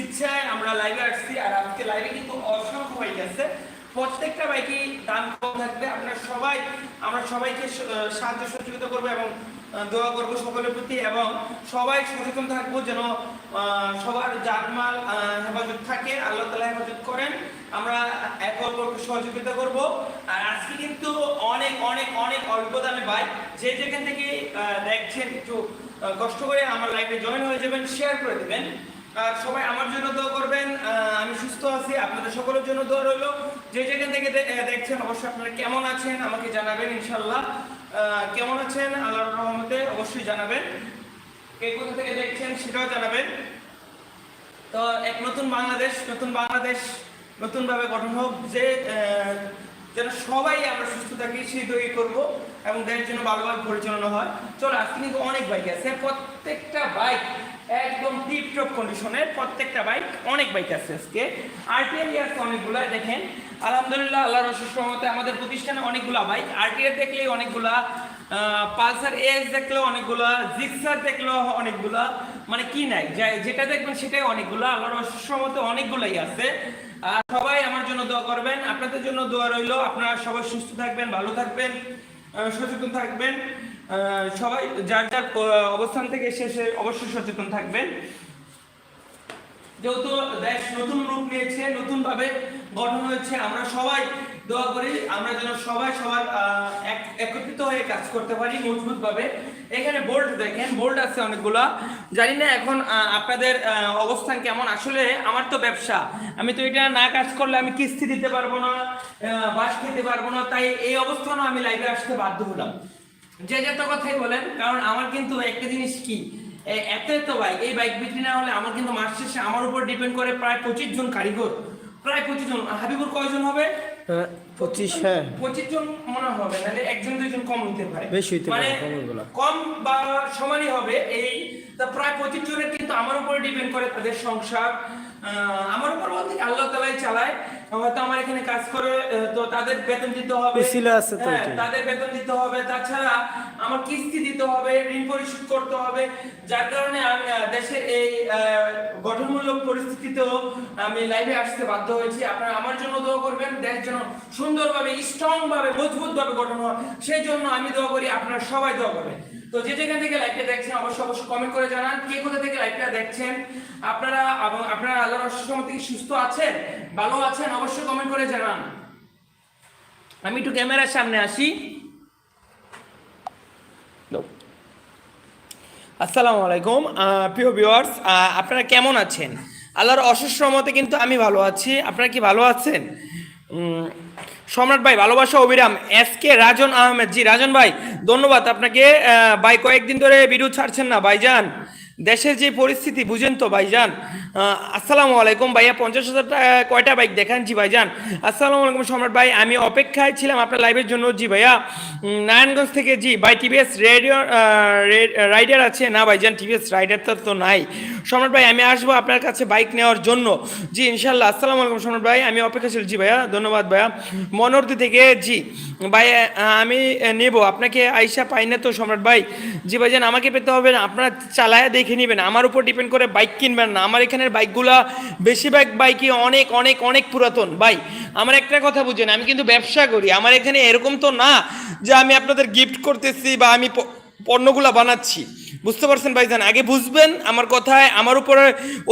ইচ্ছায় আমরা লাইভে আসছি আর আজকে লাইভে কিন্তু অসংখ্য বাইক আছে। প্রত্যেকটা বাইকই দাম কম থাকবে। আপনারা সবাই, আমরা সবাইকে সাহায্য সহযোগিতা করব এবং দোয়া করব সকলের প্রতি এবং সবাই সচেতন থাকব যেন সবার জাতমাল হেফাজত থাকে, আল্লাহ তালা হেফাজত করেন। আমরা একে অপরকে সহযোগিতা করব। আর আজকে কিন্তু অনেক অনেক অনেক অল্প দামে বাইক যে যেখান থেকে দেখছেন একটু কষ্ট করে আমার লাইফে জয়েন হয়ে যাবেন শেয়ার করে দেবেন। আর সবাই আমার জন্য দোয়া করবেন। আমি সুস্থ আছি, আপনাদের সকলের জন্য দোয়া রইল। যে যেখান থেকে দেখছেন, অবশ্যই আপনারা কেমন আছেন আমাকে জানাবেন ইনশাল্লাহ কেমন আছেন? আল্লাহর রহমতে অবশ্যই জানাবেন। কে কোথা থেকে দেখছেন সেটাও জানাবেন। তো এক নতুন বাংলাদেশ নতুন বাংলাদেশ নতুনভাবে গঠন হোক, যে যেন সবাই আমরা সুস্থ থাকি, সেই তৈরি করব এবং দেশের জন্য ভালোভাবে পরিচালনা হয়। চলো, আজকে কিন্তু অনেক বাইক আছে, প্রত্যেকটা বাইক একদম টিপ টপ কন্ডিশনের প্রত্যেকটা বাইক অনেক বাইক আছে আজকে। আরটিআর আছে অনেকগুলো, দেখেন। আলহামদুলিল্লাহ আল্লাহ রসুল রহমতে আমাদের প্রতিষ্ঠানে অনেকগুলা বাইক আরটিআর দেখলে অনেকগুলা পালসার এস দেখলেও অনেকগুলা জিক্সার দেখলেও অনেকগুলা মানে কি নাই যেটা দেখবেন সেটাই অনেকগুলা। আল্লাহর রহমতে অনেকগুলাই আছে। আর সবাই আমার জন্য দোয়া করবেন। আপনাদের জন্য দোয়া রইল। আপনারা সবাই সুস্থ থাকবেন, ভালো থাকবেন। সচেতন থাকবেন। সবাই যার যার অবস্থান থেকে শেষে অবশ্যই সচেতন থাকবেন। যেহেতু দেশ নতুন রূপ নিয়েছে নতুন ভাবে গঠন হয়েছে, আমরা সবাই দোয়া করি, আমরা যেন সবাই সবার একত্রিত হয়ে কাজ করতে পারি মজবুত ভাবে এখানে বোল্ট দেখেন বোল্ট আছে অনেকগুলা। জানি না এখন আপনাদের অবস্থান কেমন। আসলে আমার তো ব্যবসা। আমি তো এটা না কাজ করলে আমি কিস্তি দিতে পারব না বাস খেতে পারব না, তাই এই অবস্থানও আমি লাইভে আসতে বাধ্য হলাম। যে যত কথাই বলেন, কারণ আমার কিন্তু একটা জিনিস কি এত এত বাইক এই বাইক বিক্রি না হলে আমার কিন্তু মাস শেষে আমার উপর ডিপেন্ড করে প্রায় পঁচিশ জন কারিগর। প্রায় পঁচিশ জন। হাবিবুর কয়জন হবে? পঁচিশ হ্যাঁ। পঁচিশ জন মনে হবে নাহলে একজন দুইজন কম হতে পারে। বেশি পারে, মানে কম বা সমানই হবে এই তা প্রায় পঁচিশ জনের কিন্তু আমার উপরে ডিপেন্ড করে তাদের সংসার আমার উপর বলতে আল্লাহ তালাই চালায়। হয়তো আমার এখানে কাজ করে তো তাদের বেতন দিতে হবে। আছে তো হ্যাঁ, তাদের বেতন দিতে হবে। তাছাড়া আমার কিস্তি দিতে হবে ঋণ পরিশোধ করতে হবে। যার কারণে আমি দেশের এই গঠনমূলক পরিস্থিতিতেও আমি লাইভে আসতে বাধ্য হয়েছি। আপনারা আমার জন্য দোয়া করবেন। দেশ যেন সুন্দরভাবে স্ট্রং ভাবে মজবুত ভাবে গঠন হয় সেই জন্য আমি দোয়া করি। আপনারা সবাই দোয়া করবেন। তো যে যেখান থেকে লাইভটা দেখছেন, অবশ্যই অবশ্যই কমেন্ট করে জানান, কে কোথা থেকে লাইভটা দেখছেন। আপনারা আপনারা আল্লাহর রহমত থেকে সুস্থ আছেন? ভালো আছেন? অবশ্যই কমেন্ট করে জানান। আমি একটু ক্যামেরার সামনে আসি। আসসালামু আলাইকুম প্রিয় ভিউয়ার্স আপনারা কেমন আছেন? আল্লাহর অশেষ রহমতে কিন্তু আমি ভালো আছি। আপনারা কি ভালো আছেন? সম্রাট ভাই, ভালোবাসা অবিরাম। এস কে রাজন আহমেদ। জি, রাজন ভাই, ধন্যবাদ। আপনাকে ভাই, কয়েকদিন ধরে ভিডিও ছাড়ছেন না, ভাইজান। দেশের যে পরিস্থিতি, বুঝেন তো ভাইজান। আসসালামু আলাইকুম ভাইয়া, পঞ্চাশ হাজার টাকা, কয়টা বাইক দেখান জি ভাইজান। আসসালামু আলাইকুম সম্রাট ভাই, আমি অপেক্ষায় ছিলাম আপনার লাইভের জন্য জি ভাইয়া। নারায়ণগঞ্জ থেকে জি, ভাই টিভিএস রেডিও রাইডার আছে? না ভাইজান টিভিএস রাইডার তো তো নাই। সম্রাট ভাই, আমি আসব আপনার কাছে বাইক নেওয়ার জন্য। জি, ইনশাল্লাহ, আসসালামু আলাইকুম সম্রাট ভাই, আমি অপেক্ষা ছিল জি ভাইয়া, ধন্যবাদ ভাইয়া। মনোরদি থেকে, জি, ভাই আমি নেব। আপনাকে আইসা পাই না তো সম্রাট ভাই। জি ভাইজান, আমাকে পেতে হবে আপনারা চালায় দেখে নেবেন। আমার উপর ডিপেন্ড করে বাইক কিনবেন না। আমার এখানের বাইকগুলা বেশিরভাগ বাইকই অনেক অনেক অনেক পুরাতন। ভাই, আমার একটা কথা বুঝেন, আমি কিন্তু ব্যবসা করি। আমার এখানে এরকম তো না যে আমি আপনাদের গিফট করতেছি বা আমি পণ্যগুলা বানাচ্ছি। বুঝতে পারছেন ভাইজান? আগে বুঝবেন আমার কথায়, আমার উপরে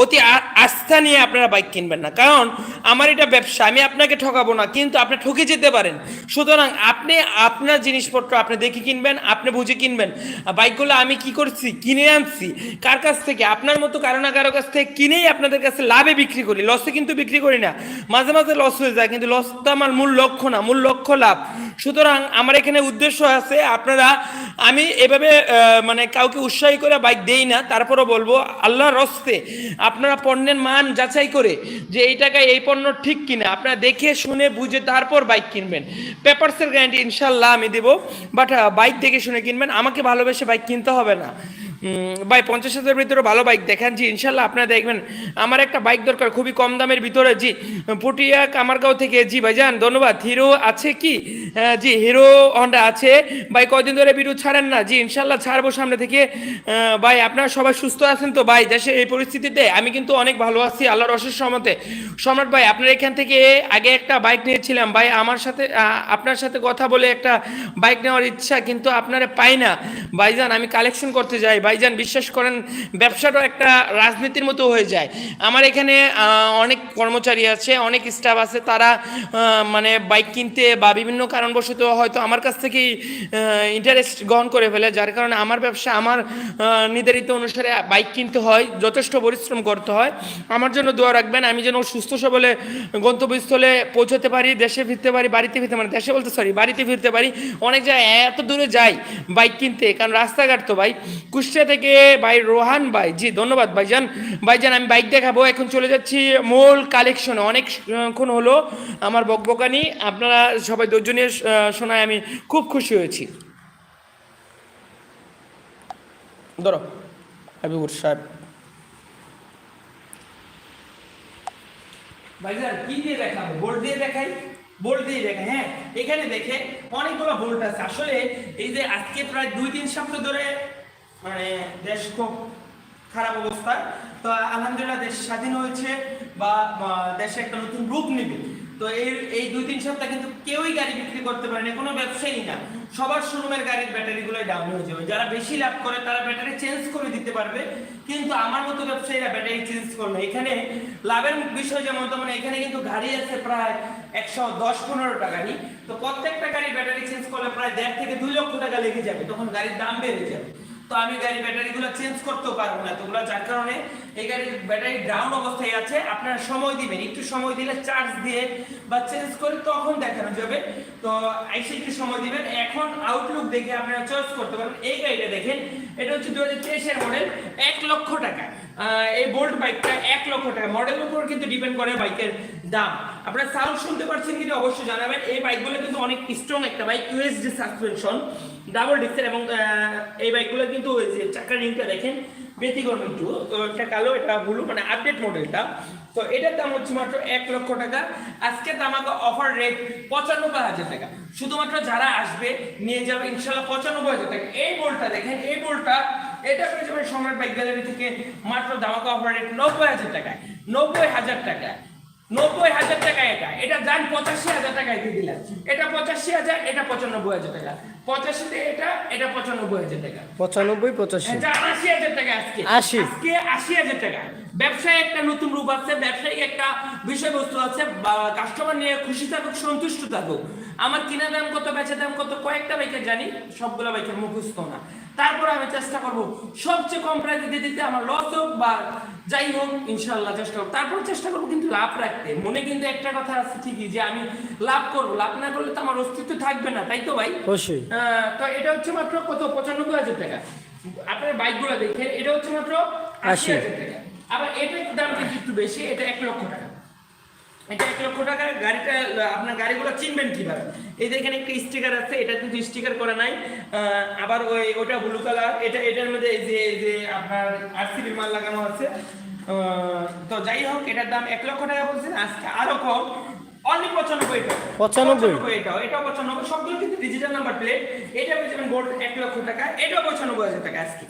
অতি আস্থা নিয়ে আপনারা বাইক কিনবেন না। কারণ আমার এটা ব্যবসা, আমি আপনাকে ঠকাবো না, কিন্তু আপনি ঠকে যেতে পারেন। সুতরাং আপনি আপনার জিনিসপত্র আপনি দেখে কিনবেন, আপনি বুঝে কিনবেন। বাইকগুলো আমি কি করছি? কিনে আনছি। কার কাছ থেকে? আপনার মতো কারও না কারও কাছ থেকে কিনেই আপনাদের কাছে লাভে বিক্রি করি। লসে কিন্তু বিক্রি করি না। মাঝে মাঝে লস হয়ে যায়, কিন্তু লস তো আমার মূল লক্ষ্য না, মূল লক্ষ্য লাভ। সুতরাং আমার এখানে উদ্দেশ্য আছে, আপনারা আমি এভাবে মানে কাউকে উৎসাহী করে বাইক দেই না, তারপরও বলব, আল্লাহর রস্তে আপনারা পণ্যের মান যাচাই করে যে এই টাকায় এই পণ্য ঠিক কিনা, আপনারা দেখে শুনে বুঝে তারপর বাইক কিনবেন। পেপারসের গ্যারান্টি ইনশাল্লাহ আমি দেবো বাট বাইক দেখে শুনে কিনবেন, আমাকে ভালোবেসে বাইক কিনতে হবে না। ভাই, পঞ্চাশ হাজারের ভিতরে ভালো বাইক দেখেন জি, ইনশাল্লাহ আপনারা দেখবেন। আমার একটা বাইক দরকার, খুবই কম দামের ভিতরে, জি পুটিয়া কামারগাঁও থেকে, জি, ভাইজান, ধন্যবাদ। হিরো আছে কি? জি হিরো হন্ডা আছে। ভাই, কয়দিন ধরে ভিডিও ছাড়েন না, জি, ইনশাল্লাহ ছাড়বো সামনে থেকে। ভাই, আপনারা সবাই সুস্থ আছেন তো? ভাই, দেশে এই পরিস্থিতিতে আমি কিন্তু অনেক ভালো আছি, আল্লাহর অশেষ সমতে সম্রাট ভাই, আপনার এখান থেকে আগে একটা বাইক নিয়েছিলাম। ভাই, আমার সাথে আপনার সাথে কথা বলে একটা বাইক নেওয়ার ইচ্ছা কিন্তু আপনারা পাই না। ভাইজান, আমি কালেকশন করতে যাই ভাইজান, বিশ্বাস করেন ব্যবসাটাও একটা রাজনীতির মতো হয়ে যায়। আমার এখানে অনেক কর্মচারী আছে, অনেক স্টাফ আছে, তারা মানে বাইক কিনতে বা বিভিন্ন কারণবশত হয়তো আমার কাছ থেকেই ইন্টারেস্ট গ্রহণ করে ফেলে। যার কারণে আমার ব্যবসা, আমার নির্ধারিত অনুসারে বাইক কিনতে হয়, যথেষ্ট পরিশ্রম করতে হয়। আমার জন্য দোয়া রাখবেন, আমি যেন সুস্থ সবলে গন্তব্যস্থলে পৌঁছতে পারি, দেশে ফিরতে পারি, বাড়িতে ফিরতে পারি দেশে বলতে সরি বাড়িতে ফিরতে পারি। অনেক জায়গায়, এত দূরে যাই বাইক কিনতে, কারণ রাস্তাঘাট তো ভাই। কুষ্টিয়া থেকে, ভাই রোহান ভাই, জি, ধন্যবাদ ভাইজান। ভাইজান, আমি বাইক দেখাবো, এখন চলে যাচ্ছি মূল কালেকশনে অনেকক্ষণ হলো আমার বকবকানি। আপনারা সবাই নিয়ে শোনায় আমি খুব খুশি হয়েছি। ধরো, হাবিবুর সাহেব। কি দিয়ে বোল্ট দিয়ে দেখাই? দিয়ে হ্যাঁ? এখানে দেখে অনেকগুলো বোল্ট আছে। আসলে এই যে আজকে প্রায় দুই, তিন সপ্তাহ ধরে মানে দেশ খুব খারাপ অবস্থা। তো আলহামদুলিল্লাহ দেশ স্বাধীন হয়েছে বা দেশে একটা নতুন রূপ নেবে। তো এই এই দুই তিন সপ্তাহ কিন্তু কেউই গাড়ি বিক্রি করতে পারেনি, কোনো ব্যবসায়ী না। সবার শোরুমের গাড়ির ব্যাটারিগুলোই ডাউন হয়ে যাবে। যারা বেশি লাভ করে তারা ব্যাটারি চেঞ্জ করে দিতে পারবে। কিন্তু আমার মতো ব্যবসায়ীরা ব্যাটারি চেঞ্জ করবে এখানে লাভের বিষয় যেমন তেমন, এখানে কিন্তু গাড়ি আছে প্রায় একশো দশ পনেরোটা গাড়ি তো প্রত্যেকটা গাড়ি ব্যাটারি চেঞ্জ করলে প্রায় দেড় থেকে দুই লক্ষ টাকা লেগে যাবে। তখন গাড়ির দাম বেড়ে যাবে। তো আমি গাড়ির ব্যাটারিগুলো চেঞ্জ করতেও পারব না। তো তোগুলো যার কারণে এই গাড়ির ব্যাটারি ডাউন অবস্থায় আছে, আপনারা সময় দিবেন। একটু সময় দিলে চার্জ দিয়ে বা চেঞ্জ করে তখন দেখানো যাবে। তো এসে একটু সময় দিবেন। এখন আউটলুক দেখে আপনারা চয়েস করতে পারবেন। এই গাড়িটা দেখেন, এটা হচ্ছে দু হাজার তেইশের মডেল এক লক্ষ টাকা। এই বোল্ট বাইকটা এক লক্ষ টাকা। মডেলের উপর কিন্তু ডিপেন্ড করে বাইকের দাম। আপনারা সাউন্ড শুনতে পাচ্ছেন কিন্তু অবশ্যই জানাবেন। এই বাইকগুলো কিন্তু অনেক স্ট্রং একটা বাইক ইউএসডি সাসপেনশন ডাবল ডিস্কের এবং এই বাইকগুলো কিন্তু চাকার রিংটা দেখেন, ব্যতিক্রম একটু। এটা কালো, এটা ব্লু মানে আপডেট মডেলটা তো এটার দাম হচ্ছে মাত্র এক লক্ষ টাকা। আজকে দামাকা অফার রেট পঁচানব্বই হাজার টাকা। শুধুমাত্র যারা আসবে, নিয়ে যাবে ইনশাল্লাহ পঁচানব্বই হাজার টাকা। এই বোল্টটা দেখেন, এই বোল্টটা এটা পেয়ে যাবেন সম্রাট বাইক গ্যালারি থেকে মাত্র দামাকা অফার রেট নব্বই হাজার টাকায় নব্বই হাজার টাকায় নব্বই হাজার টাকা এটা। এটা দাম পঁচাশি হাজার টাকায় দিয়ে দিলাম। এটা পঁচাশি হাজার এটা পঁচানব্বই হাজার টাকা। পঁচাশিতে এটা এটা পঁচানব্বই হাজার টাকা। পঁচানব্বই পঁচাশি। আশি হাজার টাকা আজকে। আশি। আজকে আশি হাজার টাকা। ব্যবসায় একটা নতুন রূপ আছে ব্যবসায়িক একটা বিষয়বস্তু আছে কাস্টমার নিয়ে খুশি থাকুক সন্তুষ্ট থাকুক। আমার কিনা দাম কত বেচা দাম কত কয়েকটা বাইকের জানি সবগুলো বাইকের মুখস্থ না। তারপরে আমি চেষ্টা করব সবচেয়ে কম প্রাইসে দিয়ে দিতে আমার লস হোক বা যাই হোক ইনশাল্লাহ চেষ্টা করব। তারপর চেষ্টা করব কিন্তু লাভ রাখতে। মনে কিন্তু একটা কথা আছে ঠিকই যে আমি লাভ করব। লাভ না করলে তো আমার অস্তিত্ব থাকবে না তাই তো ভাই? অবশ্যই। তো এটা হচ্ছে মাত্র কত? পঁচানব্বই হাজার টাকা। আপনার বাইকগুলো দেখে এটা হচ্ছে মাত্র আশি। হাজার টাকা। আবার এটার দাম কিন্তু একটু বেশি এটা এক লক্ষ টাকা। এটা এক লক্ষ টাকা গাড়িটা, আপনার গাড়িগুলো চিনবেন কীভাবে? এই যে এখানে একটা স্টিকার আছে, এটা কিন্তু স্টিকার করা নাই। আবার ওই, ওটা ব্লু কালার এটা, এটার মধ্যে যে যে আপনার আরসিবি মাল লাগানো আছে। তো যাই হোক, এটার দাম এক লক্ষ টাকা বলছেন আজকে আরও কম। অনলি পঁচানব্বই টাকা পঁচানব্বই? এটাও এটাও পঁচানব্বই। সবগুলো কিন্তু ডিজিটাল নাম্বার প্লেট এটা পেয়ে যাবেন বোল্ট এক লক্ষ টাকা পঁচানব্বই হাজার টাকা আজকে?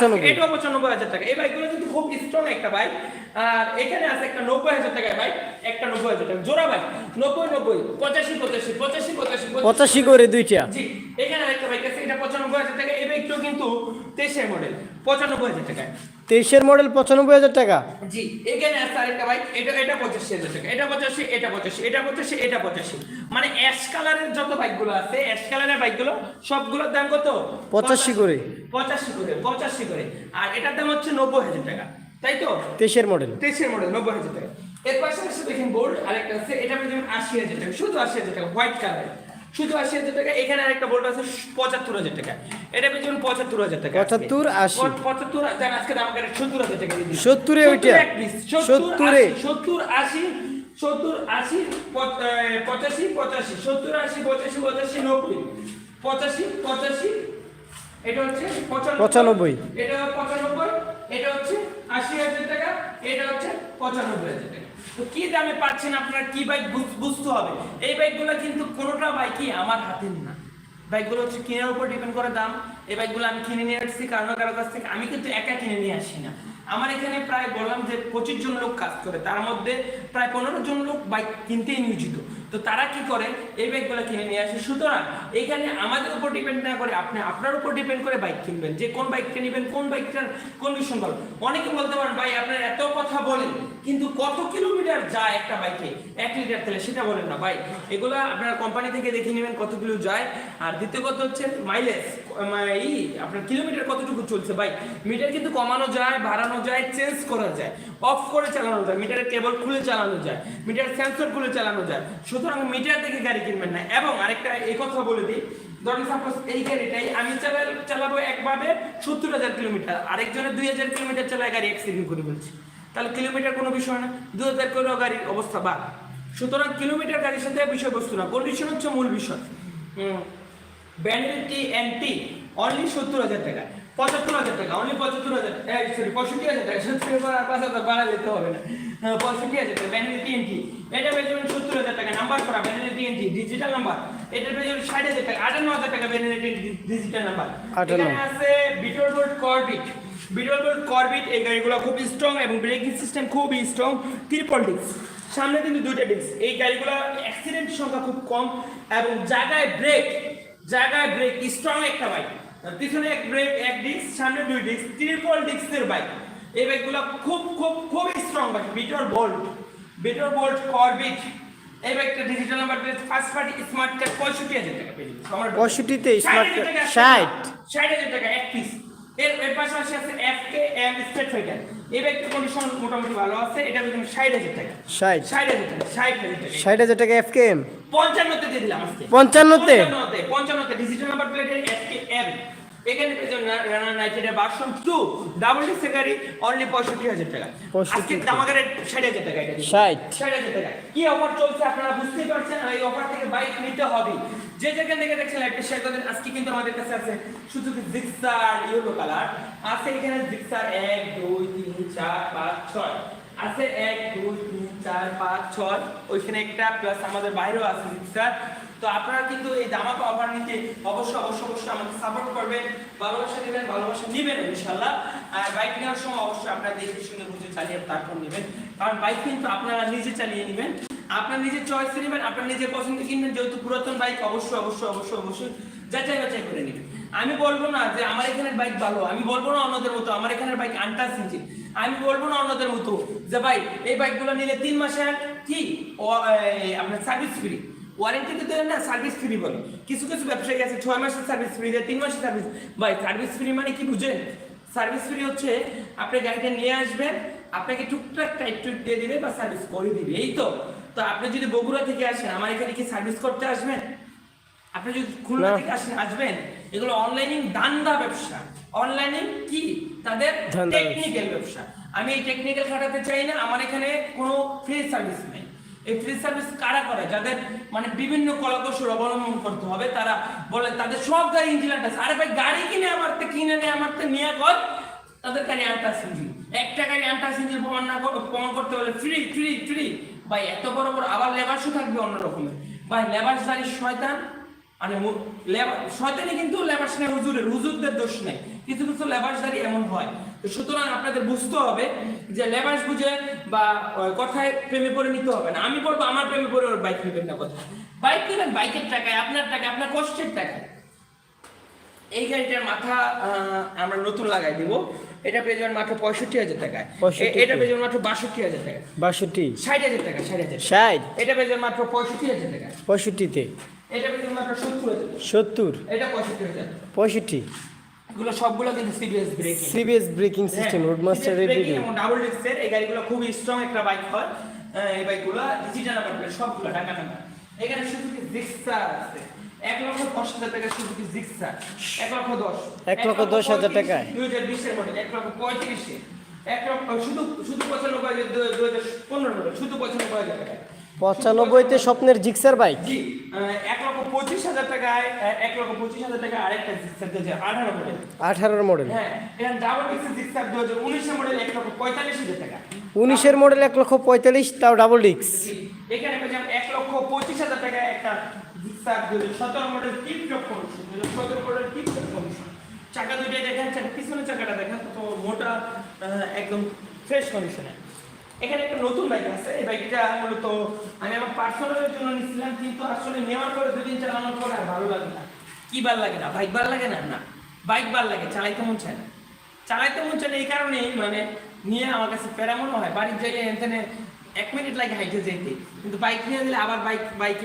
আজকে এটাও পঁচানব্বই হাজার টাকা। এই বাইকগুলো কিন্তু খুব স্ট্রং একটা বাইক আর এখানে আছে একটা নব্বই হাজার টাকার বাইক একটা নব্বই হাজার টাকা। জোড়া বাইক নব্বই নব্বই পঁচাশি পঁচাশি পঁচাশি পঁচাশি পঁচাশি। করে দুইটা। জি এখানে একটা বাইক আছে এটা পঁচানব্বই হাজার টাকা। এই বাইকটাও কিন্তু তেইশের মডেল পঁচানব্বই হাজার টাকায়। তেইশের মডেল পঁচানব্বই হাজার টাকা। জি এখানে আছে আরেকটা বাইক এটা এটা পঁচাশি হাজার টাকা এটা পঁচাশি এটা পঁচাশি এটা পঁচাশি এটা পঁচাশি। মানে অ্যাশ কালারের যত বাইকগুলো আছে অ্যাশ কালারের বাইকগুলো সবগুলোর দাম কত? পঁচাশি করে। পঁচাশি করে পঁচাশি করে। আর এটার দাম হচ্ছে নব্বই হাজার টাকা তাই তো? তেইশের মডেল। তেইশের মডেল নব্বই হাজার টাকা। এর পাশাপাশি দেখেন বোর্ড আরেকটা আছে এটা পেয়ে যাবেন আশি হাজার টাকা শুধু আশি হাজার টাকা হোয়াইট কালার শুধু আশি হাজার টাকা এখানে আরেকটা বোর্ড আছে পঁচাত্তর হাজার টাকা এটা পেয়ে পঁচাত্তর হাজার টাকা পঁচাত্তর, আশি। পঁচাত্তর দেন আজকে দাম করে সত্তর হাজার টাকা সত্তরে ওইটা? সত্তর সত্তর আশি সত্তর আশি পঁচাশি পঁচাশি সত্তর আশি পঁচাশি পঁচাশি নব্বই পঁচাশি পঁচাশি এটা হচ্ছে পঁচানব্বই। এটা পঁচানব্বই এটা হচ্ছে আশি হাজার টাকা এটা হচ্ছে পঁচানব্বই হাজার টাকা। তো কি দামে পাচ্ছেন আপনার? কি বাইক বুঝতে হবে। এই বাইকগুলো কিন্তু কোনোটা বাইকই আমার হাতের না। বাইকগুলো হচ্ছে কেনার উপর ডিপেন্ড করে দাম। এই বাইকগুলো আমি কিনে নিয়ে আসছি কারও কারও কাছ থেকে। আমি কিন্তু একা কিনে নিয়ে আসি না। আমার এখানে প্রায় বললাম যে পঁচিশ জন লোক কাজ করে। তার মধ্যে প্রায় পনেরো জন লোক বাইক কিনতেই নিয়োজিত। তো তারা কি করে? এই বাইকগুলো কিনে নিয়ে আসে। সুতরাং এখানে আমাদের উপর ডিপেন্ড না করে আপনি আপনার উপর ডিপেন্ড করে বাইক কিনবেন। যে কোন বাইকটা নেবেন, কোন বাইকটার কন্ডিশন ভালো। অনেকে বলতে পারেন, ভাই, আপনার এত কথা বলেন, কিন্তু কত কিলোমিটার যায় একটা বাইকে এক লিটার তেলে, সেটা বলেন না। ভাই, এগুলো আপনার কোম্পানি থেকে দেখে নেবেন কত কিলো যায়। আর দ্বিতীয় কথা হচ্ছে মাইলেজ এই আপনার কিলোমিটার কতটুকু চলছে? ভাই মিটার কিন্তু কমানো যায়, বাড়ানো যায় চেঞ্জ করা যায়। অফ করে চালানো যায়। মিটারের কেবল খুলে চালানো যায়। মিটার সেন্সর খুলে চালানো যায়। সুতরাং মিটার দেখে গাড়ি কিনবেন না। এবং আরেকটা এই কথা বলে দিই, ধরেন সাপোজ এই গাড়িটাই আমি চালাল চালাবো একভাবে সত্তর হাজার কিলোমিটার, আরেকজনের দুই হাজার কিলোমিটার চালায় গাড়ি অ্যাক্সিডেন্ট করে বলছি তাহলে কিলোমিটার কোনো বিষয় না দু হাজার করেও গাড়ির অবস্থা বা সুতরাং কিলোমিটার গাড়ির সাথে বিষয়বস্তু না কন্ডিশন হচ্ছে মূল বিষয়। Bandel T and T only সত্তর হাজার টাকা। পঁচাত্তর হাজার টাকা অনলি পঁচাত্তর হাজার। সরি পঁয়ষট্টি হাজার টাকা। সত্তর পাঁচ হাজার বাড়া যেতে হবে না। হ্যাঁ, পঁয়ষট্টি হাজার টাকা ব্যান্ডেল টি এন টি এটা পেয়ে যাবেন সত্তর হাজার টাকা নাম্বার করা Bandel T and T digital number এটা পেয়ে যাবেন ষাট হাজার টাকা আটান্ন হাজার টাকা ব্যান্ডেল টি ডিজিটাল নাম্বার এখানে আছে বিটল বিটল করবিট এই গাড়িগুলো খুব স্ট্রং এবং ব্রেকিং সিস্টেম খুবই স্ট্রং ট্রিপল ডিস্ক সামনে কিন্তু দুইটা ডিস্ক এই গাড়িগুলো অ্যাক্সিডেন্ট সংখ্যা খুব কম এবং জায়গায় ব্রেক জায়গায় ব্রেক স্ট্রং একটা বাইক পিছনে এক ব্রেক এক ডিস্ক সামনে দুই ডিস্ক ট্রিপল ডিস্কের বাইক এই বাইকগুলো খুব খুব খুব স্ট্রং বাইক বিটর বোল্ট বিটর বোল্ট করবিট এই বাইকটা digital number plate first party smart card পঁয়ষট্টি হাজার টাকা পেয়ে আমার সম্রাট বাইক। 65 তে ষাট smart হাজার card, ষাট। ষাট হাজার টাকা এক পিস এর এর পাশাপাশি আছে F K M state fighter এই ব্যাগটির কন্ডিশন মোটামুটি ভালো আছে এটা বেতন ষাট হাজার টাকা। ষাট? ষাট হাজার টাকা ষাট হাজার টাকা। ষাট হাজার টাকা এফ কে এম পঞ্চান্নতে দিয়ে দিলাম আজকে। পঞ্চান্নতে? পঞ্চান্নতে ডিজিটাল নাম্বার প্লেটের এফ কে এম এখানে পেয়েছেন রানা নাইটের ভার্সন টু ডাবল ডিসে গাড়ি অনলি পঁয়ষট্টি হাজার টাকা। আজকে দামাগারের ষাট হাজার টাকা এটা। 60 ষাট। হাজার টাকা। কি অফার চলছে আপনারা বুঝতেই পারছেন এই অফার থেকে বাইক নিতে হবে। যে যেখান থেকে দেখছেন একটা শেয়ার করেন আজকে কিন্তু আমাদের কাছে আছে শুধু জিক্সার ইয়েলো কালার আছে এখানে জিক্সার এক দুই তিন চার পাঁচ ছয়। আছে এক দুই তিন চার পাঁচ ছয়। ওইখানে একটা প্লাস আমাদের বাইরেও আছে জিক্সার তো আপনারা কিন্তু এই দামাকা অফার নিতে অবশ্যই অবশ্যই অবশ্যই আমাকে সাপোর্ট করবেন, ভালোবাসা দিবেন, ভালোবাসা নিবেন ইনশাল্লাহ আর বাইক নেওয়ার সময় অবশ্যই আপনারা দেখে শুনে বুঝে চালিয়ে তারপর নেবেন। কারণ বাইক কিন্তু আপনারা নিজে চালিয়ে নেবেন। আপনার নিজের চয়েস নেবেন, আপনার নিজের পছন্দ কিনবেন, যেহেতু পুরাতন বাইক অবশ্যই অবশ্যই অবশ্যই অবশ্যই যাচাই বাছাই করে নেবেন। আমি বলব না যে আমার এখানের বাইক ভালো, আমি বলব না অন্যদের মতো, আমার এখানের বাইক আনটাস ইঞ্জিন আমি বলব না অন্যদের মতো যে ভাই, এই বাইকগুলো নিলে তিন মাসে কি? আপনার সার্ভিস ফ্রি ওয়ারেন্টি তো দেন না সার্ভিস ফ্রি বলে। কিছু কিছু ব্যবসায়ী আছে ছয় মাসের সার্ভিস ফ্রি দেয় তিন মাসের সার্ভিস ভাই সার্ভিস ফ্রি মানে কি বুঝেন? সার্ভিস ফ্রি হচ্ছে আপনি গাড়িটা নিয়ে আসবেন আপনাকে টুকটাক টাইট টুট দিয়ে দিবে বা সার্ভিস করে দিবে এই তো। তো আপনি যদি বগুড়া থেকে আসেন আমার এখানে কি সার্ভিস করতে আসবেন? আপনি যদি খুলনা থেকে আসেন আসবেন। এগুলো অনলাইনিং দান্দা ব্যবসা। অনলাইনিং কি? তাদের টেকনিক্যাল ব্যবসা। আমি এই টেকনিক্যাল খাটাতে চাই না আমার এখানে কোনো ফ্রি সার্ভিস নেই। এই ফ্রি সার্ভিস কারা করে? যাদের মানে বিভিন্ন কলাকৌশল অবলম্বন করতে হবে, তারা বলে, তাদের সব গাড়ি ইঞ্জিন আছে। আরে ভাই, গাড়ি কিনে আমার তো, কিনে নেই আমার তো, নিয়ে কর। তাদের গাড়ি আন্টাস ইঞ্জিন একটা গাড়ি আন্টাস ইঞ্জিন প্রমাণ না প্রমাণ করতে হলে ফ্রি ফ্রি ফ্রি ভাই, এত বড় বড় আবার লেবাসও থাকবে অন্য ভাই লেবাস গাড়ির শয়তান। মানে মু- লেবা- শয়তানি কিন্তু লেবাস নেই হুজুরের। হুজুরদের দোষ নেই কিছু কিছু লেবাসদারি এমন হয়। সুতরাং আপনাদের বুঝতে হবে যে লেবাস বুঝে বা কথায় প্রেমে পড়ে নিতে হবে না। আমি বলব আমার প্রেমে পড়ে ওর বাইক নেবেন না কথা। বাইক নেবেন বাইকের টাকায় আপনার টাকায় আপনার কষ্টের টাকায়। এই গাড়িটার মাথা আমরা নতুন লাগাই দিব। এটা পেয়ে যাবেন মাত্র পঁয়ষট্টি হাজার টাকায়। 65 এটা পেয়ে যাবেন মাত্র বাষট্টি হাজার টাকা বাষট্টি। ষাট হাজার টাকা ষাট হাজার ষাট। এটা পেয়ে যাবেন মাত্র পঁয়ষট্টি হাজার টাকা পঁয়ষট্টিতে। এটা পেয়ে যাবেন মাত্র সত্তর হাজার সত্তর। এটা পঁয়ষট্টি হাজার পঁয়ষট্টি। এগুলো সবগুলো কিন্তু CBS braking CBS braking system Roadmaster রেডিং double ডিস্কের এই গাড়িগুলো খুবই স্ট্রং একটা বাইক হয়। এই বাইকগুলো ডিজিটাল নাম্বার সবগুলো ঢাকা নাম্বার এখানে সুজুকি জিক্সার আছে। এক লক্ষ দশ হাজার টাকা সুজুকি জিক্সার এক লক্ষ দশ। এক লক্ষ দশ হাজার? দুই হাজার বিশের মডেল এক লক্ষ পঁয়ত্রিশে। এক লক্ষ শুধু শুধু পঁচানব্বই হাজার দু- দুই হাজার পনেরো শুধু পঁচানব্বই হাজার টাকা পঁচানব্বইতে স্বপ্নের জিক্সার বাইক। জি এক লক্ষ পঁচিশ হাজার টাকায় এক লক্ষ পঁচিশ হাজার টাকা আরেকটা জিক্সার দু হাজার আঠারো মডেল আঠারোর মডেল হ্যাঁ ডাবল ডিক্সের জিক্সার দু হাজার উনিশের মডেল এক লক্ষ পঁয়তাল্লিশ হাজার টাকা। উনিশের মডেল এক লক্ষ পঁয়তাল্লিশ তাও ডাবল ডিক্স এখানে এক লক্ষ পঁচিশ হাজার টাকায় একটা জিক্সার দু হাজার সতেরো মডেল দু হাজার সতেরো মডেল টপ কমিশন। চাকা দুটো দেখেন চাকা পিছনের চাকাটা দেখেন তো মোটা একদম ফ্রেশ কন্ডিশনে এখানে একটা নতুন বাইক আছে। এই বাইকটা মূলত আমি আমার পার্সোনালের জন্য নিয়েছিলাম কিন্তু আসলে নেওয়ার পরে দুদিন চালানোর পরে আর ভালো লাগে না। কি ভালো লাগে না? বাইক ভালো লাগে না? না। বাইক ভালো লাগে চালাইতে মন চায় না। চালাইতে মন চায় না এই কারণেই মানে নিয়ে আমার কাছে প্যারা মনে হয় বাড়ির জায়গায় এখানে এক মিনিট লাগে হাইটে যেতে। কিন্তু বাইক নিয়ে দিলে আবার বাইক বাইক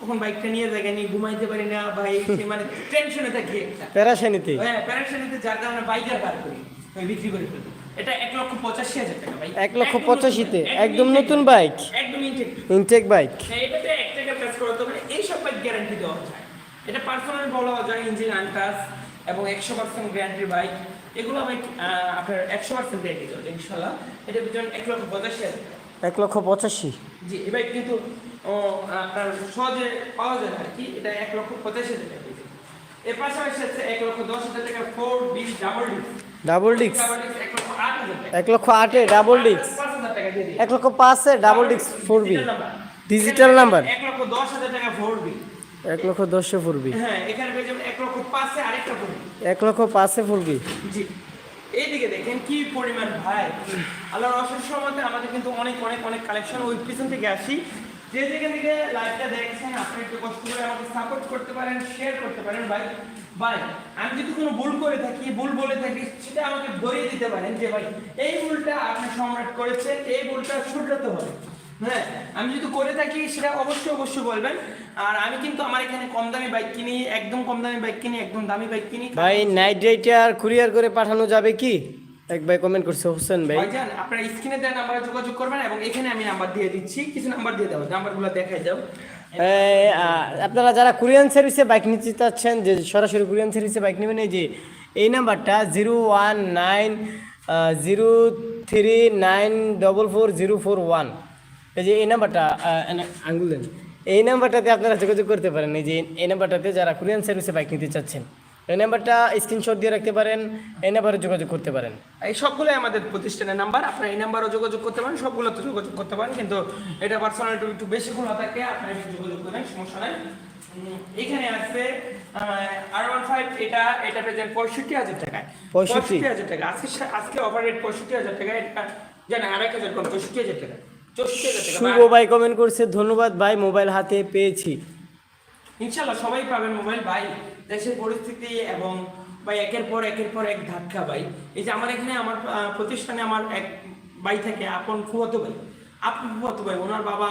কখন বাইকটা নিয়ে জায়গায় নিয়ে ঘুমাইতে পারি না এই মানে টেনশনে থাকি একটা। প্যারাসানিতে? হ্যাঁ প্যারাশানিতে যার কারণে বাইকার পার করি বিক্রি করে ফেলি। এটা এক লক্ষ পঁচাশি হাজার টাকা ভাই। লক্ষ একদম নতুন পঁচাশিতে, একদম নতুন বাইক। একদম ইনটেক ইনটেক বাইক এটাতে টাকা করতে গ্যারান্টি দেওয়া যায় এটা পার্সোনাল বলা যায় ইঞ্জিন আনটাস এবং একশো পার্সেন্ট গ্যারান্টির বাইক এগুলো বাইক আপনার একশো পার্সেন্ট গ্যারান্টি দেওয়া যায় এটার পিছনে এক লক্ষ পঁচাশি এক লক্ষ পঁচাশি? জি এই বাইক কিন্তু আপনার সহজে পাওয়া যায় আর কি। এটা এক লক্ষ পঁচাশি হাজার টাকা। এর পাশাপাশি আছে এক লক্ষ দশ হাজার টাকা four B double disc double disc এক লক্ষ আট ডাবল ডিক্স। এক লক্ষ পাঁচে ডাবল ডিক্স ফোর বি ডিজিটাল নাম্বার এক লক্ষ দশ হাজার টাকা ফোর বি এক লক্ষ দশে ফোর বি হ্যাঁ এক লক্ষ পাঁচে ফোর বি জি। এইদিকে দেখেন কি পরিমাণ ভাই। আল্লাহর অশেষ সময় আমাদের কিন্তু অনেক অনেক অনেক কালেকশন ওই পিছন থেকে আসি। যে যেখান থেকে লাইভটা দেখছেন, আপনি একটু কষ্ট করে আমাকে সাপোর্ট করতে পারেন শেয়ার করতে পারেন। ভাই ভাই, আমি যদি কোনো ভুল করে থাকি, ভুল বলে থাকি, সেটা আমাকে ধরিয়ে দিতে পারেন যে, ভাই, এই ভুলটা আপনি সম্রাট করেছেন, এই ভুলটা শুধরাতে হবে। হ্যাঁ আমি যদি করে থাকি, সেটা অবশ্যই অবশ্যই বলবেন। আর আমি কিন্তু আমার এখানে কম দামি বাইক কিনি, একদম কম দামি বাইক কিনি, একদম দামি বাইক কিনি। ভাই নাইট রাইটার কুরিয়ার করে পাঠানো যাবে কি? এক ভাই কমেন্ট করছে হোসেন ভাই। ভাইজান আপনারা স্ক্রিনে দেওয়া নাম্বারে যোগাযোগ করবেন এবং এখানে আমি নাম্বার দিয়ে দিচ্ছি। কিছু নাম্বার দিয়ে দাও নাম্বারগুলো দেখাই দাও। আপনারা যারা কুরিয়ান সার্ভিসে বাইক নিতে চাচ্ছেন যে সরাসরি কুরিয়ান সার্ভিসে বাইক নেবেন এই যে এই নাম্বারটা zero one nine zero three nine double four zero four one এই যে এই নাম্বারটা আঙ্গুল দেন। এই নাম্বারটাতে আপনারা যোগাযোগ করতে পারেন এই যে এই নাম্বারটাতে যারা কুরিয়ান সার্ভিসে বাইক নিতে চাচ্ছেন। এই নাম্বারটা স্ক্রিনশট দিয়ে রাখতে পারেন এই নাম্বারে যোগাযোগ করতে পারেন। এই সবগুলোই আমাদের প্রতিষ্ঠানের নাম্বার আপনারা এই নাম্বারও যোগাযোগ করতে পারেন সবগুলোতে যোগাযোগ করতে পারেন কিন্তু এটা পার্সোনাল একটু একটু বেশি খোলা থাকে আপনারা একটু যোগাযোগ করেন সমস্যা নাই। এখানে আছে আর ওয়ান ফাইভ এটা এটা যান পঁয়ষট্টি হাজার টাকায়। 65 হাজার টাকা। আজকে আজকে অফার রেট পঁয়ষট্টি হাজার টাকা এটা জানেন আর এক হাজার কম পঁয়ষট্টি হাজার টাকা। শুভ ভাই কমেন্ট করছে ধন্যবাদ ভাই মোবাইল হাতে পেয়েছি। ইনশাল্লাহ সবাই পাবেন মোবাইল ভাই দেশের পরিস্থিতি এবং ভাই, একের পর একের পর এক ধাক্কা ভাই। এই যে আমার এখানে আমার প্রতিষ্ঠানে আমার এক ভাই থাকে, আপন ফুয়াতো ভাই। আপন ফুয়াতো ভাই, ওনার বাবা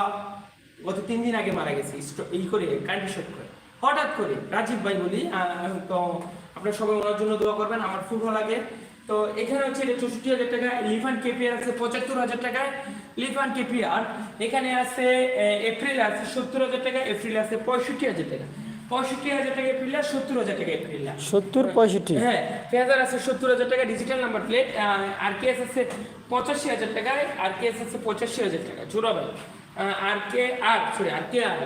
গত তিন দিন আগে মারা গেছে এই করে কারেন্ট শট করে। হঠাৎ করে, রাজীব ভাই বলি তো আপনার সবাই ওনার জন্য দোয়া করবেন, আমার ভালো লাগে। তো এখানে হচ্ছে এটা চৌষট্টি হাজার টাকা, লিফান কেপিআর আছে পঁচাত্তর হাজার টাকায়। লিফান কেপিআর, এখানে আছে এপ্রিল আছে সত্তর হাজার টাকা, এপ্রিল আছে পঁয়ষট্টি হাজার টাকা। পঁয়ষট্টি হাজার টাকা আর সত্তর হাজার টাকা আর সত্তর পঁয়ষট্টি? হ্যাঁ ফেজার আছে সত্তর হাজার টাকা ডিজিটাল নাম্বার প্লেট আর কে এস আছে পঁচাশি হাজার টাকায় আর কে এস আছে পঁচাশি হাজার টাকা জোড়া ভাই। আর কে আর সরি আর কে আর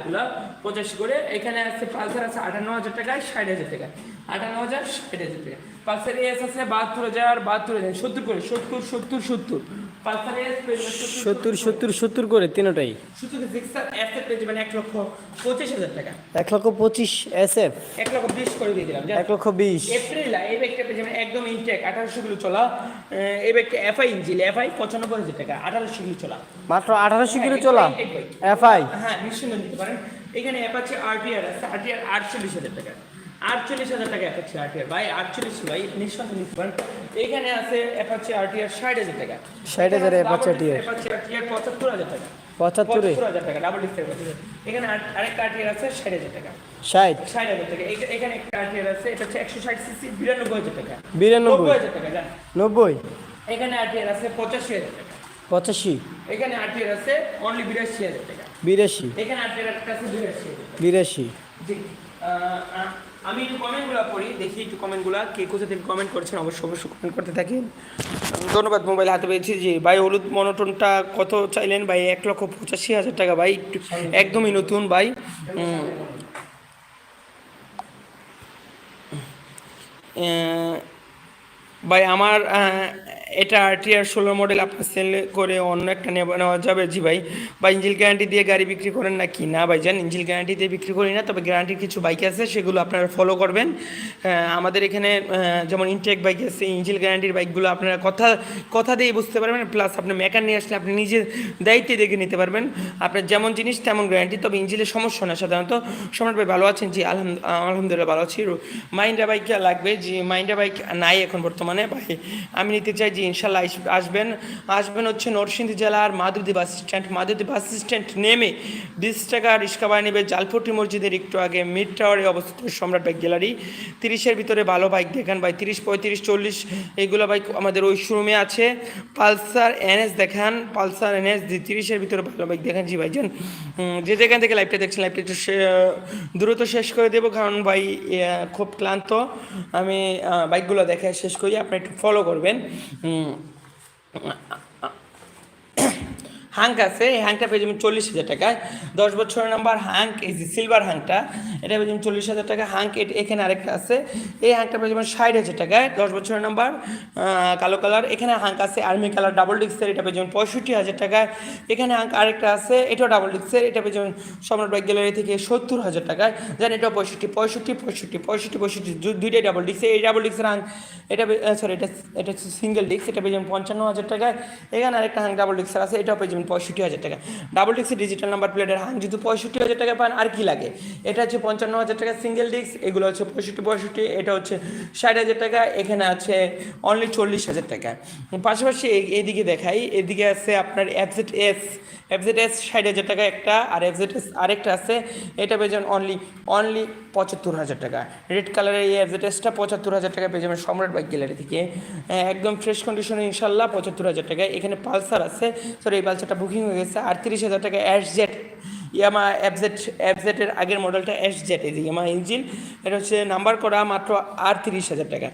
পঁচাশি করে। এখানে আছে পালসার আছে আটান্ন হাজার টাকায় ষাট হাজার টাকা। আটান্ন হাজার ষাট হাজার টাকা। পালসার এস আছে বাহাত্তর হাজার বাহাত্তর হাজার সত্তর করে সত্তর সত্তর সত্তর। পালসার এস সত্তর সত্তর সত্তর করে তিনটাই। সত্তর সিক্সার এসের পেয়ে যাবেন এক লক্ষ পঁচিশ হাজার টাকা। এক লক্ষ পঁচিশ এস এফ এক লক্ষ বিশ করে দিয়ে দিলাম এক লক্ষ বিশ। এপ্রিল এই ব্যাগটা পেয়ে যাবেন একদম ইনটেক আঠারোশো কিলো চলা। এই ব্যাগটা এফআই ইঞ্জিল এফআই পঁচানব্বই হাজার টাকা আঠারোশো কিলো চলা। মাত্র আঠারোশো কিলো চলা। এফআই হ্যাঁ নিশ্চিন্ত নিতে পারেন। এখানে অ্যাপাচি আরটিআর আছে আরটিআর আটচল্লিশ হাজার টাকা। আটচল্লিশ হাজার টাকা অ্যাপাচি আরটিআর ভাই আটচল্লিশ ভাই নিঃসন্দেহে নিতে পারেন এখানে আছে অ্যাপাচি আরটিআর ষাট হাজার টাকা। 60,000 Apache RTR অ্যাপাচি আরটিআর পঁচাত্তর হাজার টাকা। পঁচাত্তর? হাজার টাকা ডাবল ডিস্কের এখানে আরেকটা আরটিআর আছে ষাট হাজার টাকা। ষাট? ষাট হাজার টাকা। এখানে একটা আরটিআর আছে এটা হচ্ছে একশো ষাট সিসি বিরানব্বই হাজার টাকা। বিরানব্বই? নব্বই হাজার টাকা জান। নব্বই? এখানে আরটিআর আছে পঁচাশি হাজার টাকা। পঁচাশি? এখানে আরটিআর আছে অনলি বিরাশি হাজার টাকা। বিরাশি? এখানে আরটিআর আছে বিরাশি হাজার বিরাশি? জি। আমি একটু কমেন্টগুলো পড়ি, দেখি একটু কমেন্টগুলো কে কোথা থেকে কমেন্ট করছেন অবশ্যই অবশ্যই কমেন্ট করতে থাকেন ধন্যবাদ মোবাইল হাতে পেয়েছি। যে ভাই, হলুদ মনোটনটা কত চাইলেন? ভাই, এক লক্ষ পঁচাশি হাজার টাকা, ভাই একদমই নতুন, ভাই। ভাই, আমার এটা আরটিআর ষোলো মডেল আপনার সেল করে অন্য একটা নেওয়া যাবে জি ভাই। বা ইঞ্জিল গ্যারান্টি দিয়ে গাড়ি বিক্রি করেন না কি না ভাই জান ইঞ্জিল গ্যারান্টি দিয়ে বিক্রি করি না, তবে গ্যারান্টির কিছু বাইক আছে, সেগুলো আপনারা ফলো করবেন। আমাদের এখানে যেমন ইনটেক বাইক আছে ইঞ্জিল গ্যারান্টির বাইকগুলো আপনারা কথা কথা দিয়ে বুঝতে পারবেন প্লাস আপনি মেকার নিয়ে আসলে আপনি নিজে দায়িত্বে দেখে নিতে পারবেন। আপনার যেমন জিনিস তেমন গ্যারান্টি তবে ইঞ্জিলের সমস্যা না সাধারণত। সম্রাট ভাই, ভালো আছেন? জি আলহাম আলহামদুলিল্লাহ ভালো আছি। মাইন্ডা বাইক লাগবে? যে মাইন্ডা বাইক নাই এখন বর্তমানে। ভাই, আমি নিতে চাই যে ইনশাল্লাহ আসবেন। আসবেন হচ্ছে নরসিংদী জেলার মাধুরী বাস স্ট্যান্ড। মাধুরী বাস স্ট্যান্ড নেমে বিশ টাকা রিক্সা ভাড়া নেবে জালপট্টি মসজিদের একটু আগে মিড টাওয়ারে অবস্থিত সম্রাট বাইক গ্যালারি। তিরিশের ভিতরে ভালো বাইক দেখান ভাই। তিরিশ, পঁয়ত্রিশ, চল্লিশ এইগুলো বাইক আমাদের ওই শোরুমে আছে। পালসার এনএস দেখান। পালসার এনএস তিরিশের ভিতরে ভালো বাইক দেখান। জি ভাইজান যে যেখান থেকে লাইভটা দেখছেন লাইভটা একটু দ্রুত শেষ করে দেবো কারণ ভাই খুব ক্লান্ত। আমি বাইকগুলো দেখে শেষ করি। আপনি একটু ফলো করবেন। 嗯。হাঙ্ক আছে, এই হাঙ্কটা পেয়ে যাবেন চল্লিশ হাজার টাকায় দশ বছরের নাম্বার হাঙ্ক এই যে সিলভার হাঙ্কটা এটা পেয়ে যাবেন চল্লিশ হাজার টাকা। হাঙ্ক এট- এখানে আরেকটা আছে। এই হাঙ্কটা পেয়ে যাবেন ষাট হাজার টাকায় দশ বছরের নাম্বার কালো কালার এখানে হাঙ্ক আছে আর্মি কালার ডাবল ডিক্সের এটা পেয়ে যাবেন পঁয়ষট্টি হাজার টাকায় এখানে হাঙ্ক আরেকটা আছে, এটাও ডাবল ডিক্সের এটা পেয়ে যাবেন সম্রাট বাইক গ্যালারি থেকে সত্তর হাজার টাকায় যেন এটাও পঁয়ষট্টি পঁয়ষট্টি পঁয়ষট্টি পঁয়ষট্টি পঁয়ষট্টি দুইটাই ডাবল ডিক্স এই ডাবল ডিক্সের হাঙ্ক এটা সরি এটা এটা সিঙ্গেল ডিক্স এটা পেয়ে যাবেন পঞ্চান্ন হাজার টাকায় এখানে আরেকটা হাঙ্ক ডাবল ডিক্সের আছে, এটাও পেয়ে যাবেন পঁয়ষট্টি হাজার টাকা। ডাবল ডিক্সের ডিজিটাল নাম্বার প্লেটের হাঙ্ক যদি পঁয়ষট্টি হাজার টাকা পান, আর কি লাগে? এটা হচ্ছে পঞ্চান্ন হাজার টাকা সিঙ্গেল ডিক্স এগুলো হচ্ছে পঁয়ষট্টি পঁয়ষট্টি, এটা হচ্ছে ষাট হাজার টাকা, এখানে আছে অনলি চল্লিশ হাজার টাকা। পাশাপাশি এদিকে দেখাই, এদিকে আছে আপনার এফজেড এস এফজেড এস ষাট হাজার টাকা একটা, আর এফজেড এস আরেকটা আছে, এটা পেয়ে যাবেন অনলি অনলি পঁচাত্তর হাজার টাকা। রেড কালারের এই এসটা পঁচাত্তর হাজার টাকা পেয়ে যাবেন সম্রাট বাইক গ্যালারি থেকে। একদম ফ্রেশ কন্ডিশনে ইনশাল্লাহ পঁচাত্তর হাজার টাকা। এখানে পালসার আছে সরি এই পালসারটা বুকিং হয়ে গেছে আটত্রিশ হাজার টাকা অ্যাশ জেট ইয়ামা এফজেড এফজেডের আগের মডেলটা এস জেট এই ইয়ামা ইঞ্জিন এটা হচ্ছে নাম্বার করা মাত্র আটত্রিশ হাজার টাকা।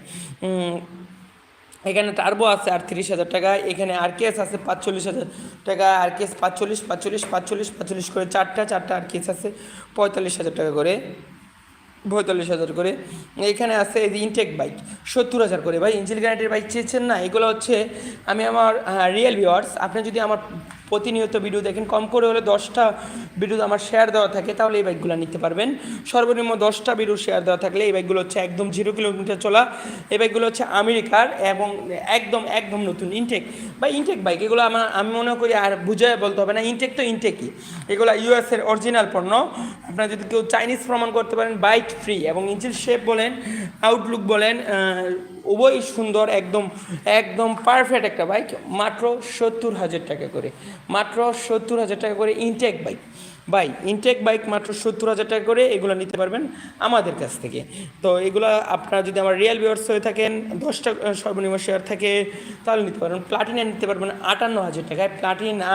এখানে টার্বো আছে আটত্রিশ হাজার টাকা, এখানে আরকেএস আছে পাঁচচল্লিশ হাজার টাকা আরকেএস পাঁচচল্লিশ পাঁচচল্লিশ পাঁচচল্লিশ পাঁচচল্লিশ করে চারটা চারটা আরকেএস আছে, পঁয়তাল্লিশ হাজার টাকা করে, পঁয়তাল্লিশ হাজার করে। এখানে আছে এই যে ইনটেক বাইক সত্তর হাজার করে। ভাই ইঞ্জিল গ্যারান্টির বাইক চেয়েছেন না? এগুলো হচ্ছে আমি আমার রিয়েল ভিওয়ার্স আপনি যদি আমার প্রতিনিয়ত ভিডিও দেখেন। কম করে হলে দশটা ভিডিও আমার শেয়ার দেওয়া থাকে, তাহলে এই বাইকগুলো নিতে পারবেন। সর্বনিম্ন দশটা ভিডিও শেয়ার দেওয়া থাকলে এই বাইকগুলো হচ্ছে একদম জিরো কিলোমিটার চলা। এই বাইকগুলো হচ্ছে আমেরিকার এবং একদম একদম নতুন ইনটেক বা ইনটেক বাইক এগুলো আমার, আমি মনে করি আর বুঝায় বলতে হবে না ইনটেক তো ইনটেকই এগুলো ইউএসের অরিজিনাল পণ্য। আপনারা যদি কেউ চাইনিজ প্রমাণ করতে পারেন বাইক ফ্রি এবং ইঞ্জিল শেপ বলেন আউটলুক বলেন আহ, উভয়ই সুন্দর একদম একদম পারফেক্ট একটা বাইক মাত্র সত্তর হাজার টাকা করে মাত্র সত্তর হাজার টাকা করে intake bike by intake bike মাত্র সত্তর হাজার টাকা করে এগুলো নিতে পারবেন আমাদের কাছ থেকে। তো এগুলো আপনারা যদি আমার রিয়েল ভিউয়ার্স হয়ে থাকেন, দশটা সর্বনিম্ন শেয়ার থাকে, তাহলে নিতে পারবেন। প্লাটিনা নিতে পারবেন আটান্ন হাজার টাকায় প্লাটিনা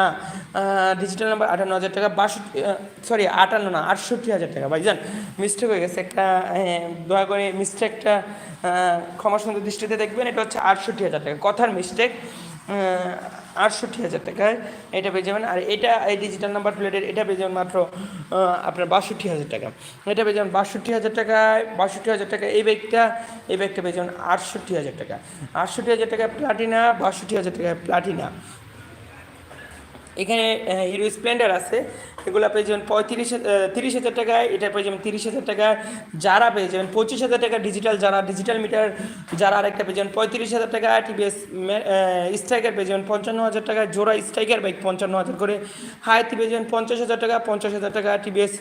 ডিজিটাল নাম্বার আটান্ন হাজার টাকা, বাষট্টি সরি আটান্ন না, আটষট্টি হাজার টাকা। ভাই জান মিস্টেক হয়ে গেছে একটা দয়া করে মিস্টেকটা ক্ষমা সুন্দর দৃষ্টিতে দেখবেন। এটা হচ্ছে আটষট্টি হাজার টাকা। কথার মিস্টেক আটষট্টি হাজার টাকায় এটা পেয়ে যাবেন। আর এটা, এই ডিজিটাল নাম্বার প্লেটের এটা পেয়ে যাবেন মাত্র আপনার বাষট্টি হাজার টাকা। এটা পেয়ে যাবেন বাষট্টি হাজার টাকায়, বাষট্টি হাজার টাকা এই ব্যাগটা এই ব্যাগটা পেয়ে যাবেন আটষট্টি হাজার টাকা। আটষট্টি হাজার টাকা প্লাটিনা বাষট্টি হাজার টাকা প্লাটিনা এখানে হিরো স্প্লেন্ডার আছে। এগুলো পেয়ে যাবেন পঁয়ত্রিশ তিরিশ হাজার টাকায় এটা পেয়ে যাবেন তিরিশ হাজার টাকায় যারা পেয়ে যাবেন পঁচিশ হাজার টাকা ডিজিটাল যারা ডিজিটাল মিটার যারা আরেকটা পেয়ে যাবেন পঁয়ত্রিশ হাজার টাকা টিভিএস স্ট্রাইকার পেয়ে যাবেন পঞ্চান্ন হাজার টাকা জোড়া স্ট্রাইকার বাইক পঞ্চান্ন হাজার করে হায়াতি পেয়ে যাবেন পঞ্চাশ হাজার টাকা পঞ্চাশ হাজার টাকা টিভিএস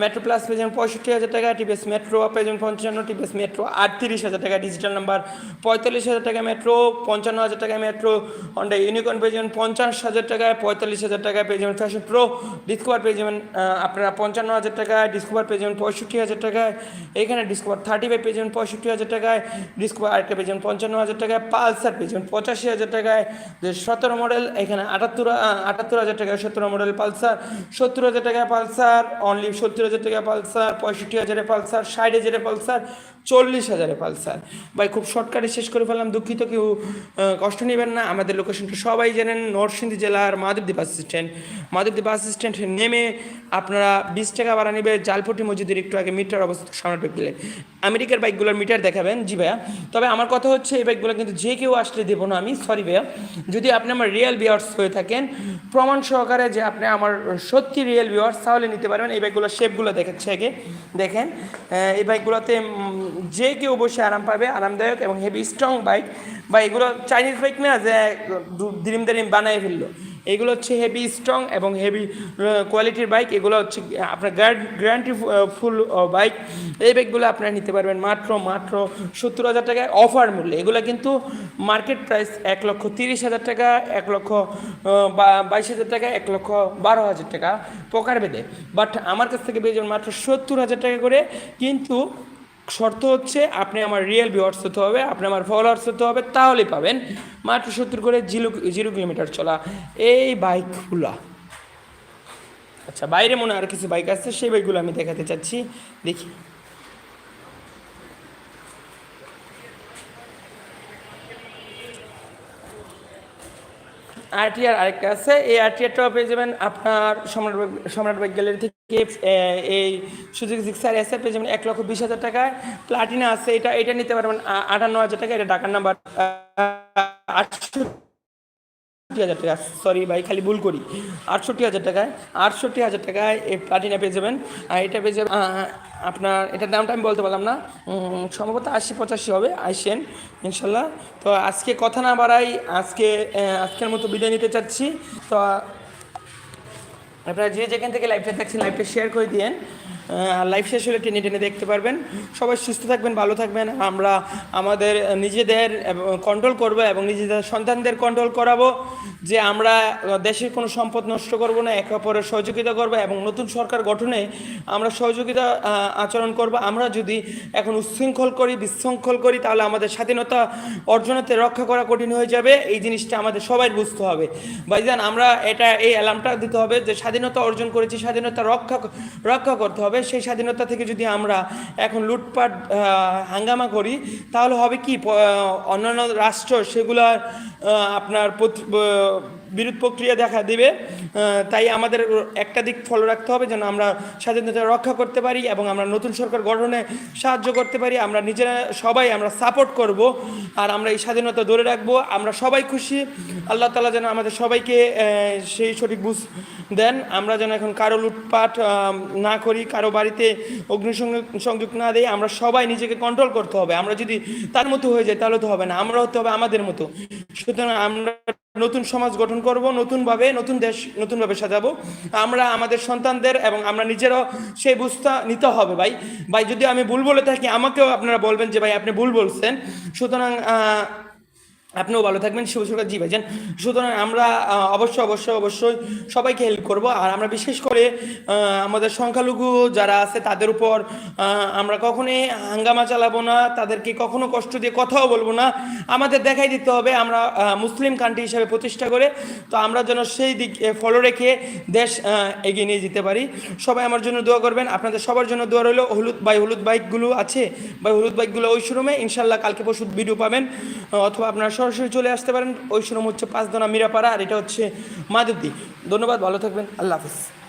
মেট্রো প্লাস পেয়ে যাবেন পঁয়ষট্টি হাজার টাকা টিভিএস মেট্রো পেয়ে যাবেন পঞ্চান্ন টিভিএস মেট্রো আটত্রিশ হাজার টাকা ডিজিটাল নাম্বার পঁয়তাল্লিশ হাজার টাকা মেট্রো পঞ্চান্ন হাজার টাকা মেট্রো হন্ডা ইউনিকর্ন পেয়ে যাবেন পঞ্চাশ হাজার টাকায় পঁয়তাল্লিশ হাজার টাকায় পেয়ে যাবেন ফ্যাশন প্রো ডিসকভার পেয়ে যাবেন আপনারা পঞ্চান্ন হাজার টাকায় ডিসকভার পেয়ে যাবেন পঁয়ষট্টি হাজার টাকায়। এখানে ডিসকভার থার্টি ফাইভ পেয়ে যাবেন পঁয়ষট্টি হাজার টাকায়। ডিসকভার আরেকটা পেয়ে যাবেন পঞ্চান্ন হাজার টাকায়। পালসার পেয়ে যাবেন পঁচাশি হাজার টাকায়। সতেরো মডেল এখানে আটাত্তর আটাত্তর হাজার টাকায় সতেরো মডেল পালসার সত্তর হাজার টাকায় পালসার অনলি সত্তর হাজার টাকা পালসার পঁয়ষট্টি হাজারে পালসার ষাট হাজারে পালসার চল্লিশ হাজারে পালসার ভাই, খুব শর্টকাটে শেষ করে ফেললাম, দুঃখিত, কেউ কষ্ট নেবেন না। আমাদের লোকেশনটা সবাই জানেন, নরসিংদী জেলার Madhabdi bus stand Madhabdi bus stand নেমে আপনারা বিশ টাকা ভাড়া নেবে জালপটি মসজিদের একটু আগে মিটার অবস্থা বাইক গেলে। আমেরিকার বাইকগুলোর মিটার দেখাবেন, জি ভাইয়া। তবে আমার কথা হচ্ছে, এই বাইকগুলো কিন্তু যে কেউ আসলে দেবো না আমি সরি ভাইয়া। যদি আপনি আমার রিয়েল বিয়ার্স হয়ে থাকেন, প্রমাণ সহকারে যে আপনি আমার সত্যি রিয়েল বিয়ার্স তাহলে নিতে পারবেন। এই বাইকগুলোর শেপগুলো দেখাচ্ছে আগে। দেখেন এই বাইকগুলোতে যে কেউ বসে আরাম পাবে, আরামদায়ক এবং হেভি স্ট্রং বাইক বা এগুলো চাইনিজ বাইক না, যে দিরিম দারিম বানায় ফেলল। এগুলো হচ্ছে হেভি স্ট্রং এবং হেভি কোয়ালিটির বাইক এগুলো হচ্ছে, আপনার গ্যারান্টি ফুল বাইক এই বাইকগুলো আপনারা নিতে পারবেন মাত্র মাত্র সত্তর হাজার টাকায় অফার মূল্যে। এগুলো কিন্তু মার্কেট প্রাইস এক লক্ষ তিরিশ হাজার টাকা, এক লক্ষ বাইশ হাজার টাকা, এক লক্ষ বারো হাজার টাকা। প্রকার বেঁধে বাট আমার কাছ থেকে পেয়ে মাত্র সত্তর হাজার টাকা করে। কিন্তু শর্ত হচ্ছে আপনি আমার রিয়েল ভিউয়ার্স হতে হবে, আপনি আমার ফলোয়ার্স হতে হবে, তাহলেই পাবেন। মাত্র সত্তর করে জিরো জিরো কিলোমিটার চলা। এই বাইকগুলা। আচ্ছা বাইরে মনে আর কিছু বাইক আছে, সেই বাইকগুলো আমি দেখাতে চাচ্ছি। দেখি। আরটিআর আরেকটা আছে। এই আরটিআরটাও পেয়ে যাবেন আপনার সম্রাট সম্রাট বাইক গ্যালারি থেকে। এই সুযোগ জিক্সার এসে পেয়ে যাবেন এক লক্ষ বিশ হাজার টাকায় প্লাটিনা আছে, এটা এটা নিতে পারবেন আটান্ন হাজার টাকা, এটা ঢাকার নাম্বার আটশো হাজার টাকা সরি ভাই, খালি ভুল করি। আটষট্টি হাজার টাকায়, আটষট্টি হাজার টাকায় এই প্লাটিনা পেয়ে যাবেন। আর এটা পেয়ে যাবেন আপনার, এটার দামটা আমি বলতে পারলাম না। সম্ভবত আশি পঁচাশি হবে, আসেন, ইনশাল্লাহ। তো আজকে কথা না বাড়াই, আজকে আজকের মতো বিদায় নিতে চাচ্ছি। তো আপনারা যে যেখান থেকে লাইভটা দেখছেন লাইভটা শেয়ার করে দিয়েন। লাইভ শেষ হলে টেনে টেনে দেখতে পারবেন। সবাই সুস্থ থাকবেন, ভালো থাকবেন। আমরা আমাদের নিজেদের কন্ট্রোল করব এবং নিজেদের সন্তানদের কন্ট্রোল করাবো। যে আমরা দেশের কোনো সম্পদ নষ্ট করব না, একে অপরের সহযোগিতা করব এবং নতুন সরকার গঠনে আমরা সহযোগিতা আচরণ করব। আমরা যদি এখন উচ্ছৃঙ্খল করি, বিশৃঙ্খল করি, তাহলে আমাদের স্বাধীনতা অর্জনতে রক্ষা করা কঠিন হয়ে যাবে। এই জিনিসটা আমাদের সবাই বুঝতে হবে। ভাইজান, আমরা এটা, এই অ্যালার্মটা দিতে হবে যে স্বাধীনতা অর্জন করেছি, স্বাধীনতা রক্ষা রক্ষা করতে হবে। সেই স্বাধীনতা থেকে যদি আমরা এখন লুটপাট হাঙ্গামা করি, তাহলে হবে কি? অন্যান্য রাষ্ট্র সেগুলার আপনার বিরোধ প্রক্রিয়া দেখা দেবে তাই আমাদের একটা দিক ফলো রাখতে হবে যেন আমরা স্বাধীনতা রক্ষা করতে পারি এবং আমরা নতুন সরকার গঠনে সাহায্য করতে পারি। আমরা নিজেরা সবাই আমরা সাপোর্ট করব আর আমরা এই স্বাধীনতা ধরে রাখব। আমরা সবাই খুশি। আল্লাহ তালা যেন আমাদের সবাইকে সেই সঠিক বুঝ দেন। আমরা যেন এখন কারও লুটপাট না করি, কারও বাড়িতে অগ্নিসংযোগ সংযোগ না দেই, আমরা সবাই নিজেকে কন্ট্রোল করতে হবে। আমরা যদি তার মতো হয়ে যাই তাহলে তো হবে না আমরা হতে হবে আমাদের মতো। সুতরাং আমরা নতুন সমাজ গঠন করব, নতুনভাবে, নতুন দেশ, নতুনভাবে সাজাবো। আমরা আমাদের সন্তানদের এবং আমরা নিজেরাও সেই বুঝতে নিতে হবে, ভাই। ভাই, যদি আমি ভুল বলে থাকি, আমাকেও আপনারা বলবেন যে, ভাই, আপনি ভুল বলছেন। সুতরাং আপনিও ভালো থাকবেন শিব সরকার জি ভাইজান, সুতরাং আমরা অবশ্যই অবশ্যই অবশ্যই সবাইকে হেল্প করব। আর আমরা বিশেষ করে আমাদের সংখ্যালঘু যারা আছে তাদের উপর আমরা কখনোই হাঙ্গামা চালাবো না, তাদেরকে কখনো কষ্ট দিয়ে কথাও বলব না। আমাদের দেখাই দিতে হবে, আমরা মুসলিম কান্ট্রি হিসাবে প্রতিষ্ঠা করে, তো আমরা যেন সেই দিক ফলো রেখে দেশ এগিয়ে নিয়ে যেতে পারি। সবাই আমার জন্য দোয়া করবেন, আপনাদের সবার জন্য দোয়া রইল। হলুদ বাই হলুদ বাইকগুলো আছে বা হলুদ বাইকগুলো ওই শোরুমে ইনশাল্লাহ কালকে পরশু ভিডিও পাবেন অথবা আপনারা সরাসরি চলে আসতে পারেন। ওই শোরুম হচ্ছে পাঁচদোনা মিরাপাড়া আর এটা হচ্ছে মাদুদ্দি ধন্যবাদ, ভালো থাকবেন। আল্লাহ হাফিজ।